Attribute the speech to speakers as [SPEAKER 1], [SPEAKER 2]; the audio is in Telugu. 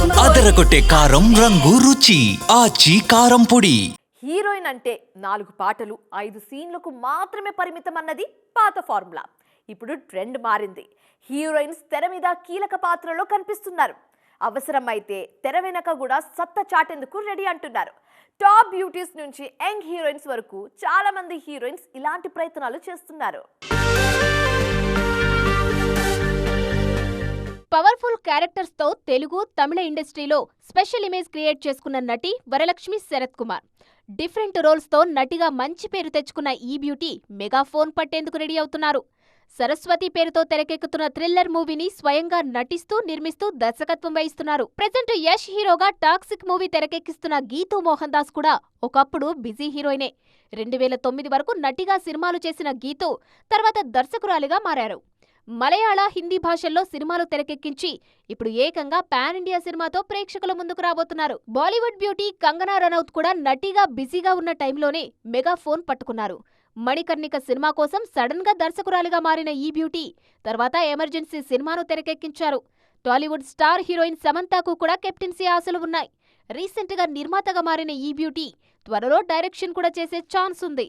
[SPEAKER 1] అదరగొట్టే కారం రంగు రుచి ఆచి కారం పొడి.
[SPEAKER 2] హీరోయిన్ అంటే నాలుగు పాటలు ఐదు సీన్లకు మాత్రమే పరిమితం అన్నది పాత ఫార్ములా. ఇప్పుడు ట్రెండ్ మారింది. హీరోయిన్స్ తెర మీద కీలక పాత్రలో కనిపిస్తున్నారు. అవసరమైతే తెర వెనక కూడా సత్తా చాటేందుకు రెడీ అంటున్నారు. టాప్ బ్యూటీస్ నుంచి యంగ్ హీరోయిన్స్ వరకు చాలా మంది హీరోయిన్స్ ఇలాంటి ప్రయత్నాలు చేస్తున్నారు.
[SPEAKER 3] క్యారెక్టర్స్తో తెలుగు తమిళ ఇండస్ట్రీలో స్పెషల్ ఇమేజ్ క్రియేట్ చేసుకున్న నటి వరలక్ష్మి శరత్ కుమార్. డిఫరెంట్ రోల్స్తో నటిగా మంచి పేరు తెచ్చుకున్న ఈ బ్యూటీ మెగాఫోన్ పట్టేందుకు రెడీ అవుతున్నారు. సరస్వతి పేరుతో తెరకెక్కుతున్న థ్రిల్లర్ మూవీని స్వయంగా నటిస్తూ నిర్మిస్తూ దర్శకత్వం వహిస్తున్నారు. ప్రజెంట్ యష్ హీరోగా టాక్సిక్ మూవీ తెరకెక్కిస్తున్న గీతూ మోహన్ దాస్ కూడా ఒకప్పుడు బిజీ హీరోయినే. రెండు వేల తొమ్మిది వరకు నటిగా సినిమాలు చేసిన గీతూ తర్వాత దర్శకురాలిగా మారారు. మలయాళ హిందీ భాషల్లో సినిమాలు తెరకెక్కించి ఇప్పుడు ఏకంగా పాన్ ఇండియా సినిమాతో ప్రేక్షకుల ముందుకు రాబోతున్నారు. బాలీవుడ్ బ్యూటీ కంగనా రనౌత్ కూడా నటిగా బిజీగా ఉన్న టైంలోనే మెగా ఫోన్ పట్టుకున్నారు. మణికర్ణిక సినిమా కోసం సడన్గా దర్శకురాలిగా మారిన ఈ బ్యూటీ తర్వాత ఎమర్జెన్సీ సినిమాను తెరకెక్కించారు. టాలీవుడ్ స్టార్ హీరోయిన్ సమంతాకు కూడా కెప్టెన్సీ ఆశలు ఉన్నాయి. రీసెంట్గా నిర్మాతగా మారిన ఈ బ్యూటీ త్వరలో డైరెక్షన్ కూడా చేసే ఛాన్స్ ఉంది.